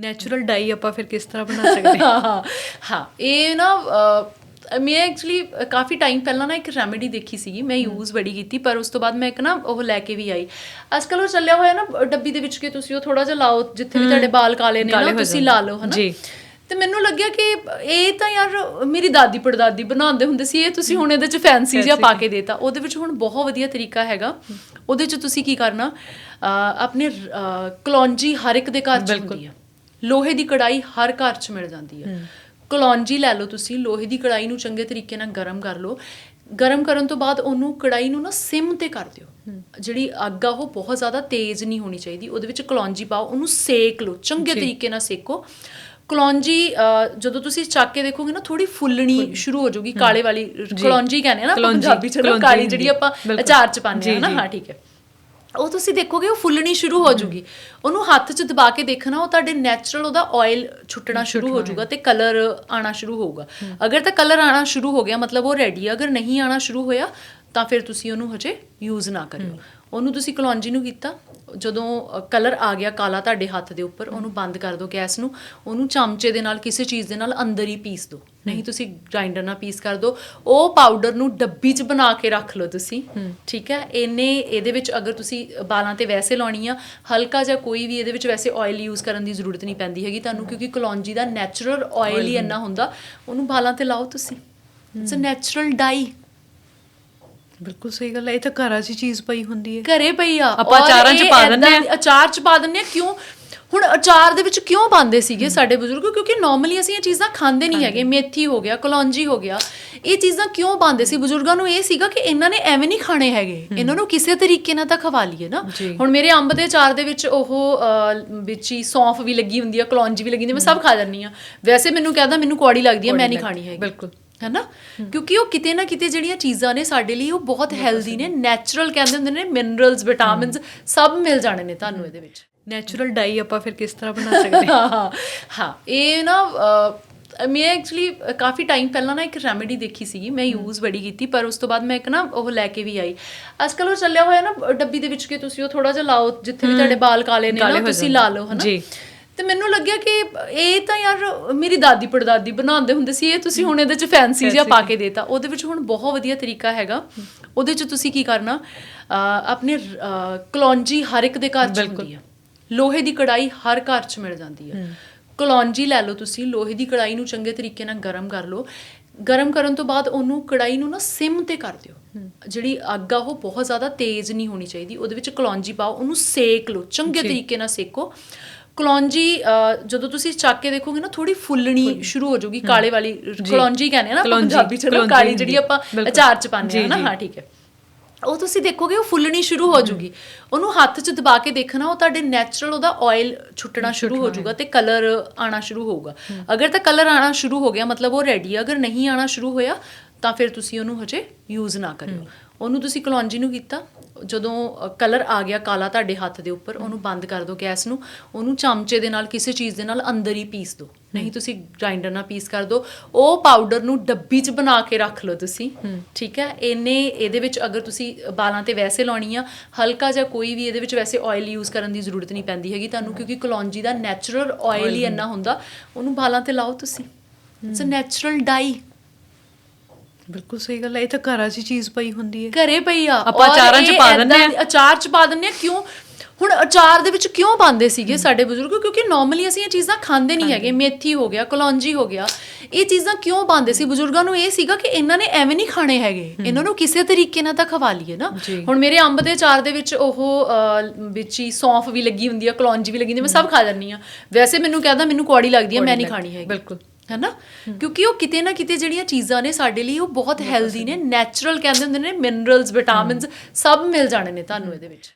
Natural ਡਾਈ ਆਪਾਂ ਫਿਰ ਕਿਸ ਤਰ੍ਹਾਂ ਬਣਾ ਸਕਦੇ ਹਾਂ? ਹਾਂ ਹਾਂ, ਹਾਂ। ਇਹ ਨਾ ਮੈਂ ਐਕਚੁਅਲੀ ਕਾਫੀ ਟਾਈਮ ਪਹਿਲਾਂ ਨਾ ਇੱਕ ਰੈਮੇਡੀ ਦੇਖੀ ਸੀਗੀ ਮੈਂ ਯੂਜ਼ ਬੜੀ ਕੀਤੀ ਪਰ ਉਸ ਤੋਂ ਬਾਅਦ ਮੈਂ ਇੱਕ ਨਾ ਉਹ ਲੈ ਕੇ ਵੀ ਆਈ। ਅੱਜ ਕੱਲ ਉਹ ਚੱਲਿਆ ਹੋਇਆ ਨਾ ਡੱਬੀ ਦੇ ਵਿੱਚ ਕਿ ਤੁਸੀਂ ਉਹ ਥੋੜਾ ਜਿਹਾ ਲਾਓ ਜਿੱਥੇ ਵੀ ਤੁਹਾਡੇ ਵਾਲ ਕਾਲੇ ਨੇ ਨਾ ਹੋ ਤੁਸੀਂ। ਲਾ ਲਓ ਹਨਾ? ਜੀ। ਤੇ ਮੈਨੂੰ ਲੱਗਿਆ ਕਿ ਇਹ ਤਾਂ ਯਾਰ ਮੇਰੀ ਦਾਦੀ ਪੜਦਾਦੀ ਬਣਾਉਂਦੇ ਹੁੰਦੇ ਸੀ ਇਹ ਤੁਸੀਂ ਹੁਣ ਇਹਦੇ ਚ ਫੈਂਸੀ ਜਿਹਾ ਪਾ ਕੇ ਦੇਤਾ। ਉਹਦੇ ਵਿੱਚ ਹੁਣ ਬਹੁਤ ਵਧੀਆ ਤਰੀਕਾ ਹੈਗਾ। ਉਹਦੇ ਚ ਤੁਸੀਂ ਕੀ ਕਰਨਾ ਆਪਣੇ ਕਲੌਂਜੀ ਹਰ ਇੱਕ ਦੇ ਘਰ ਚ ਹੁੰਦੀ ਆ। ਲੋਹੇ ਦੀ ਕੜਾਈ ਹਰ ਘਰ ਚ ਮਿਲ ਜਾਂਦੀ ਹੈ। ਕਲੌਂਜੀ ਲੈ ਲਓ ਤੁਸੀਂ ਲੋਹੇ ਦੀ ਕੜਾਈ ਨੂੰ ਚੰਗੇ ਤਰੀਕੇ ਨਾਲ ਗਰਮ ਕਰ ਲਓ। ਗਰਮ ਕਰਨ ਤੋਂ ਬਾਅਦ ਉਹਨੂੰ ਕੜਾਈ ਨੂੰ ਨਾ ਸਿਮ ਤੇ ਕਰ ਦਿਓ। ਜਿਹੜੀ ਅੱਗ ਆ ਉਹ ਬਹੁਤ ਜ਼ਿਆਦਾ ਤੇਜ਼ ਨਹੀਂ ਹੋਣੀ ਚਾਹੀਦੀ। ਉਹਦੇ ਵਿੱਚ ਕਲੌਂਜੀ ਪਾਓ ਉਹਨੂੰ ਸੇਕ ਲਓ ਚੰਗੇ ਤਰੀਕੇ ਨਾਲ ਸੇਕੋ। ਕਲੌਂਜੀ ਜਦੋਂ ਤੁਸੀਂ ਚੱਕ ਕੇ ਦੇਖੋਗੇ ਨਾ ਥੋੜੀ ਫੁੱਲਣੀ ਸ਼ੁਰੂ ਹੋ ਜਾਊਗੀ ਕਾਲੇ ਵਾਲੀ ਕਲੌਂਜੀ ਕਹਿੰਦੇ ਆ ਨਾ ਪੰਜਾਬੀ ਚ ਕਾਲੀ ਜਿਹੜੀ। ਆਪਾਂ। ਅਚਾਰ ਚ ਪਾਉਂਦੇ ਆ ਨਾ। ਹਾਂ ਠੀਕ ਹੈ। ਉਹ ਤੁਸੀਂ ਦੇਖੋਗੇ ਉਹ ਫੁੱਲਣੀ ਸ਼ੁਰੂ ਹੋ ਜੂਗੀ। ਉਹਨੂੰ ਹੱਥ 'ਚ ਦਬਾ ਕੇ ਦੇਖਣਾ ਉਹ ਤੁਹਾਡੇ ਨੈਚੁਰਲ ਉਹਦਾ ਆਇਲ ਛੁੱਟਣਾ ਸ਼ੁਰੂ ਹੋ ਜਾਊਗਾ ਤੇ ਕਲਰ ਆਣਾ ਸ਼ੁਰੂ ਹੋਊਗਾ। ਅਗਰ ਤਾਂ ਕਲਰ ਆਣਾ ਸ਼ੁਰੂ ਹੋ ਗਿਆ ਮਤਲਬ ਉਹ ਰੈਡੀ ਹੈ ਅਗਰ ਨਹੀਂ ਆਣਾ ਸ਼ੁਰੂ ਹੋਇਆ ਤਾਂ ਫਿਰ ਤੁਸੀਂ ਉਹਨੂੰ ਹਜੇ ਯੂਜ਼ ਨਾ ਕਰਿਓ। ਉਹਨੂੰ ਤੁਸੀਂ ਕਲੌਂਜੀ ਨੂੰ ਕੀਤਾ ਜਦੋਂ ਕਲਰ ਆ ਗਿਆ ਕਾਲਾ ਤੁਹਾਡੇ ਹੱਥ ਦੇ ਉੱਪਰ ਉਹਨੂੰ ਬੰਦ ਕਰ ਦਿਓ ਗੈਸ ਨੂੰ। ਉਹਨੂੰ ਚਮਚੇ ਦੇ ਨਾਲ ਕਿਸੇ ਚੀਜ਼ ਦੇ ਨਾਲ ਅੰਦਰ ਹੀ ਪੀਸ ਦਿਓ ਨਹੀਂ ਤੁਸੀਂ ਗ੍ਰਾਈਂਡਰ ਨਾਲ ਪੀਸ ਕਰ ਦਿਓ ਉਹ ਪਾਊਡਰ ਨੂੰ ਡੱਬੀ 'ਚ ਬਣਾ ਕੇ ਰੱਖ ਲਓ ਤੁਸੀਂ। ਠੀਕ ਹੈ? ਇਹਨੇ ਇਹਦੇ ਵਿੱਚ ਅਗਰ ਤੁਸੀਂ ਬਾਲਾਂ ਤੇ ਵੈਸੇ ਲਾਉਣੀ ਆ ਹਲਕਾ ਜਿਹਾ ਕੋਈ ਵੀ ਇਹਦੇ ਵਿੱਚ ਵੈਸੇ ਆਇਲ ਯੂਜ਼ ਕਰਨ ਦੀ ਜ਼ਰੂਰਤ ਨਹੀਂ ਪੈਂਦੀ ਹੈਗੀ ਤੁਹਾਨੂੰ ਕਿਉਂਕਿ ਕਲੌਂਜੀ ਦਾ ਨੈਚੁਰਲ ਆਇਲ ਹੀ ਇੰਨਾ ਹੁੰਦਾ ਉਹਨੂੰ ਬਾਲਾਂ ਤੇ ਲਾਓ ਤੁਸੀਂ। ਇਟਸ ਅ ਨੈਚੁਰਲ ਡਾਈ ਬਿਲਕੁਲ ਸਹੀ ਗੱਲ ਹੈ ਇਹ ਤਾਂ ਘਰਾਂ 'ਚ ਹੀ ਚੀਜ਼ ਪਈ ਹੁੰਦੀ ਹੈ। ਘਰੇ ਪਈ ਆ। ਆਪਾਂ ਔਰ ਅਚਾਰਾਂ 'ਚ ਇਹ ਪਾ ਦਿੰਦੇ ਏਦਾਂ- ਅਚਾਰ ਚ ਪਾ ਦਿੰਦੇ ਆ ਕਿਉਂ? ਹੁਣ ਅਚਾਰ ਦੇ ਵਿੱਚ ਕਿਉਂ ਪਾਉਂਦੇ ਸੀਗੇ ਸਾਡੇ ਬਜ਼ੁਰਗ? ਕਿਉਂਕਿ ਨਾਰਮਲੀ ਅਸੀਂ ਇਹ ਚੀਜ਼ਾਂ ਖਾਂਦੇ ਨਹੀਂ ਹੈਗੇ। ਮੇਥੀ ਹੋ ਗਿਆ ਕਲੌਂਜੀ ਹੋ ਗਿਆ। ਇਹ ਚੀਜ਼ਾਂ ਕਿਉਂ ਪਾਉਂਦੇ ਸੀ? ਬਜ਼ੁਰਗਾਂ ਨੂੰ ਇਹ ਸੀਗਾ ਕਿ ਇਹਨਾਂ ਨੇ ਐਵੇਂ ਨਹੀਂ ਖਾਣੇ ਹੈਗੇ। ਇਹਨਾਂ ਨੂੰ ਕਿਸੇ ਤਰੀਕੇ ਨਾਲ ਤਾਂ ਖਵਾ ਲਈਏ ਨਾ। ਜੀ। ਹੁਣ ਮੇਰੇ ਅੰਬ ਦੇ ਅਚਾਰ ਦੇ ਵਿੱਚ ਉਹ ਅਹ, ਵਿੱਚ ਹੀ ਸੌਂਫ ਵੀ ਲੱਗੀ ਹੁੰਦੀ ਆ ਕਲੌਂਜੀ ਵੀ ਲੱਗੀ ਹੁੰਦੀ ਆ, ਮੈਂ ਸਭ ਖਾ ਜਾਂਦੀ ਆ। ਵੈਸੇ ਮੈਨੂੰ ਕਹਿੰਦਾ ਮੈਨੂੰ ਕੌੜੀ ਲੱਗਦੀ ਆ ਮੈਂ ਨਹੀਂ ਖਾਣੀ ਹੈਗੀ। ਬਿਲਕੁਲ। ਹੈਨਾ? ਕਿਉਂਕਿ ਉਹ ਕਿਤੇ ਨਾ ਕਿਤੇ ਜਿਹੜੀਆਂ ਚੀਜ਼ਾਂ ਨੇ ਸਾਡੇ ਲਈ ਉਹ ਬਹੁਤ ਹੈਲਦੀ ਨੇ ਨੈਚੁਰਲ ਕਹਿੰਦੇ ਹੁੰਦੇ ਨੇ ਮਿਨਰਲਸ ਵਿਟਾਮਿਨਸ ਸਭ ਮਿਲ ਜਾਣੇ ਨੇ ਤੁਹਾਨੂੰ ਇਹਦੇ ਵਿੱਚ। ਨੈਚੁਰਲ ਡਾਈ ਆਪਾਂ ਫਿਰ ਕਿਸ ਤਰ੍ਹਾਂ ਬਣਾ ਸਕਦੇ ਹਾਂ? ਹਾਂ ਇਹ ਨਾ ਮੈਂ ਐਕਚੁਅਲੀ ਕਾਫੀ ਟਾਈਮ ਪਹਿਲਾਂ ਨਾ ਇੱਕ ਰੈਮੇਡੀ ਦੇਖੀ ਸੀਗੀ ਮੈਂ ਯੂਜ਼ ਬੜੀ ਕੀਤੀ ਪਰ ਉਸ ਤੋਂ ਬਾਅਦ ਮੈਂ ਇੱਕ ਨਾ ਉਹ ਲੈ ਕੇ ਵੀ ਆਈ। ਅੱਜ ਕੱਲ ਉਹ ਚੱਲਿਆ ਹੋਇਆ ਨਾ ਡੱਬੀ ਦੇ ਵਿੱਚ ਕਿ ਤੁਸੀਂ ਉਹ ਥੋੜਾ ਜਿਹਾ ਲਾਓ ਜਿੱਥੇ ਵੀ ਤੁਹਾਡੇ ਵਾਲ ਕਾਲੇ ਨੇ ਨਾ ਤੁਸੀਂ। ਲਾ ਲਓ ਹਨਾ? ਜੀ। ਤੇ ਮੈਨੂੰ ਲੱਗਿਆ ਕਿ ਇਹ ਤਾਂ ਯਾਰ ਮੇਰੀ ਦਾਦੀ ਪੜਦਾਦੀ ਬਣਾਉਂਦੇ ਹੁੰਦੇ ਸੀ ਇਹ ਤੁਸੀਂ ਹੁਣ ਇਹਦੇ ਚ ਫੈਂਸੀ ਜਿਹਾ ਪਾ ਕੇ ਦੇਤਾ। ਉਹਦੇ ਵਿੱਚ ਹੁਣ ਬਹੁਤ ਵਧੀਆ ਤਰੀਕਾ ਹੈਗਾ। ਉਹਦੇ ਚ ਤੁਸੀਂ ਕੀ ਕਰਨਾ ਆਪਣੇ ਕਲੌਂਜੀ ਹਰ ਇੱਕ ਦੇ ਘਰ ਚ ਹੁੰਦੀ ਆ। ਲੋਹੇ ਦੀ ਕੜਾਈ ਹਰ ਘਰ ਚ ਮਿਲ ਜਾਂਦੀ ਹੈ। ਕਲੌਂਜੀ ਲੈ ਲਓ ਤੁਸੀਂ ਲੋਹੇ ਦੀ ਕੜਾਈ ਨੂੰ ਚੰਗੇ ਤਰੀਕੇ ਨਾਲ ਗਰਮ ਕਰ ਲਓ। ਗਰਮ ਕਰਨ ਤੋਂ ਬਾਅਦ ਉਹਨੂੰ ਕੜਾਈ ਨੂੰ ਨਾ ਸਿਮ ਤੇ ਕਰ ਦਿਓ। ਜਿਹੜੀ ਅੱਗ ਆ ਉਹ ਬਹੁਤ ਜ਼ਿਆਦਾ ਤੇਜ਼ ਨਹੀਂ ਹੋਣੀ ਚਾਹੀਦੀ। ਉਹਦੇ ਵਿੱਚ ਕਲੌਂਜੀ ਪਾਓ ਉਹਨੂੰ ਸੇਕ ਲਓ। ਚੰਗੇ ਤਰੀਕੇ ਨਾਲ ਸੇਕੋ। ਕਲੌਂਜੀ ਜਦੋਂ ਤੁਸੀਂ ਚੱਕ ਕੇ ਦੇਖੋਗੇ ਨਾ ਥੋੜੀ ਫੁੱਲਣੀ ਸ਼ੁਰੂ ਹੋ ਜਾਊਗੀ ਕਾਲੇ ਵਾਲੀ ਕਲੌਂਜੀ ਕਹਿੰਦੇ ਆ ਨਾ ਪੰਜਾਬੀ ਚ ਕਾਲੀ ਜਿਹੜੀ। ਆਪਾਂ। ਅਚਾਰ ਚ ਪਾਉਂਦੇ ਆ ਨਾ। ਹਾਂ ਠੀਕ ਹੈ। ਉਹ ਤੁਸੀਂ ਦੇਖੋਗੇ ਉਹ ਫੁੱਲਣੀ ਸ਼ੁਰੂ ਹੋ ਜੂਗੀ ਉਹਨੂੰ ਹੱਥ 'ਚ ਦਬਾ ਕੇ ਦੇਖਣਾ ਉਹ ਤੁਹਾਡੇ ਨੈਚੁਰਲ ਉਹਦਾ ਆਇਲ ਛੁੱਟਣਾ ਸ਼ੁਰੂ ਹੋ ਜਾਊਗਾ ਤੇ ਕਲਰ ਆਣਾ ਸ਼ੁਰੂ ਹੋਊਗਾ। ਅਗਰ ਤਾਂ ਕਲਰ ਆਣਾ ਸ਼ੁਰੂ ਹੋ ਗਿਆ ਮਤਲਬ ਉਹ ਰੈਡੀ ਹੈ ਅਗਰ ਨਹੀਂ ਆਣਾ ਸ਼ੁਰੂ ਹੋਇਆ ਤਾਂ ਫਿਰ ਤੁਸੀਂ ਉਹਨੂੰ ਹਜੇ ਯੂਜ਼ ਨਾ ਕਰਿਓ। ਉਹਨੂੰ ਤੁਸੀਂ ਕਲੌਂਜੀ ਨੂੰ ਕੀਤਾ। ਜਦੋਂ ਕਲਰ ਆ ਗਿਆ ਕਾਲਾ ਤੁਹਾਡੇ ਹੱਥ ਦੇ ਉੱਪਰ ਉਹਨੂੰ ਬੰਦ ਕਰ ਦਿਓ ਗੈਸ ਨੂੰ। ਉਹਨੂੰ ਚਮਚੇ ਦੇ ਨਾਲ ਕਿਸੇ ਚੀਜ਼ ਦੇ ਨਾਲ ਅੰਦਰ ਹੀ ਪੀਸ ਦਿਓ ਨਹੀਂ ਤੁਸੀਂ ਗ੍ਰਾਈਂਡਰ ਨਾਲ ਪੀਸ ਕਰ ਦਿਓ ਉਹ ਪਾਊਡਰ ਨੂੰ ਡੱਬੀ 'ਚ ਬਣਾ ਕੇ ਰੱਖ ਲਓ ਤੁਸੀਂ। ਠੀਕ ਹੈ? ਇਹਨੇ ਇਹਦੇ ਵਿੱਚ ਅਗਰ ਤੁਸੀਂ ਬਾਲਾਂ ਤੇ ਵੈਸੇ ਲਾਉਣੀ ਆ ਹਲਕਾ ਜਿਹਾ ਕੋਈ ਵੀ ਇਹਦੇ ਵਿੱਚ ਵੈਸੇ ਆਇਲ ਯੂਜ਼ ਕਰਨ ਦੀ ਜ਼ਰੂਰਤ ਨਹੀਂ ਪੈਂਦੀ ਹੈਗੀ ਤੁਹਾਨੂੰ ਕਿਉਂਕਿ ਕਲੌਂਜੀ ਦਾ ਨੈਚੁਰਲ ਆਇਲ ਹੀ ਇੰਨਾ ਹੁੰਦਾ ਉਹਨੂੰ ਬਾਲਾਂ ਤੇ ਲਾਓ ਤੁਸੀਂ। ਇਟਸ ਅ ਨੈਚੁਰਲ ਡਾਈ ਬਿਲਕੁਲ ਸਹੀ ਗੱਲ ਹੈ ਇਹ ਤਾਂ ਘਰਾਂ 'ਚ ਹੀ ਚੀਜ਼ ਪਈ ਹੁੰਦੀ ਹੈ। ਘਰੇ ਪਈ ਆ। ਆਪਾਂ ਔਰ ਅਚਾਰਾਂ 'ਚ ਇਹ ਪਾ ਦਿੰਦੇ ਏਦਾਂ- ਅਚਾਰ ਚ ਪਾ ਦਿੰਦੇ ਆ ਕਿਉਂ? ਹੁਣ ਅਚਾਰ ਦੇ ਵਿੱਚ ਕਿਉਂ ਪਾਉਂਦੇ ਸੀਗੇ ਸਾਡੇ ਬਜ਼ੁਰਗ? ਕਿਉਂਕਿ ਨਾਰਮਲੀ ਅਸੀਂ ਇਹ ਚੀਜ਼ਾਂ ਖਾਂਦੇ ਨਹੀਂ ਹੈਗੇ। ਮੇਥੀ ਹੋ ਗਿਆ ਕਲੌਂਜੀ ਹੋ ਗਿਆ। ਇਹ ਚੀਜ਼ਾਂ ਕਿਉਂ ਪਾਉਂਦੇ ਸੀ? ਬਜ਼ੁਰਗਾਂ ਨੂੰ ਇਹ ਸੀਗਾ ਕਿ ਇਹਨਾਂ ਨੇ ਐਵੇਂ ਨਹੀਂ ਖਾਣੇ ਹੈਗੇ। ਇਹਨਾਂ ਨੂੰ ਕਿਸੇ ਤਰੀਕੇ ਨਾਲ ਤਾਂ ਖਵਾ ਲਈਏ ਨਾ। ਜੀ। ਹੁਣ ਮੇਰੇ ਅੰਬ ਦੇ ਅਚਾਰ ਦੇ ਵਿੱਚ ਉਹ ਅਹ, ਵਿੱਚ ਹੀ ਸੌਂਫ ਵੀ ਲੱਗੀ ਹੁੰਦੀ ਆ ਕਲੌਂਜੀ ਵੀ ਲੱਗੀ ਹੁੰਦੀ ਆ, ਮੈਂ ਸਭ ਖਾ ਜਾਂਦੀ ਆ। ਵੈਸੇ ਮੈਨੂੰ ਕਹਿੰਦਾ ਮੈਨੂੰ ਕੌੜੀ ਲੱਗਦੀ ਆ ਮੈਂ ਨਹੀਂ ਖਾਣੀ ਹੈਗੀ। ਬਿਲਕੁਲ। ਹੈਨਾ? ਕਿਉਂਕਿ ਉਹ ਕਿਤੇ ਨਾ ਕਿਤੇ ਜਿਹੜੀਆਂ ਚੀਜ਼ਾਂ ਨੇ ਸਾਡੇ ਲਈ ਉਹ ਬਹੁਤ ਹੈਲਦੀ ਨੇ ਨੈਚੁਰਲ ਕਹਿੰਦੇ ਹੁੰਦੇ ਨੇ ਮਿਨਰਲਸ ਵਿਟਾਮਿਨਸ ਸਭ ਮਿਲ ਜਾਣੇ ਨੇ ਤੁਹਾਨੂੰ ਇਹਦੇ ਵਿੱਚ।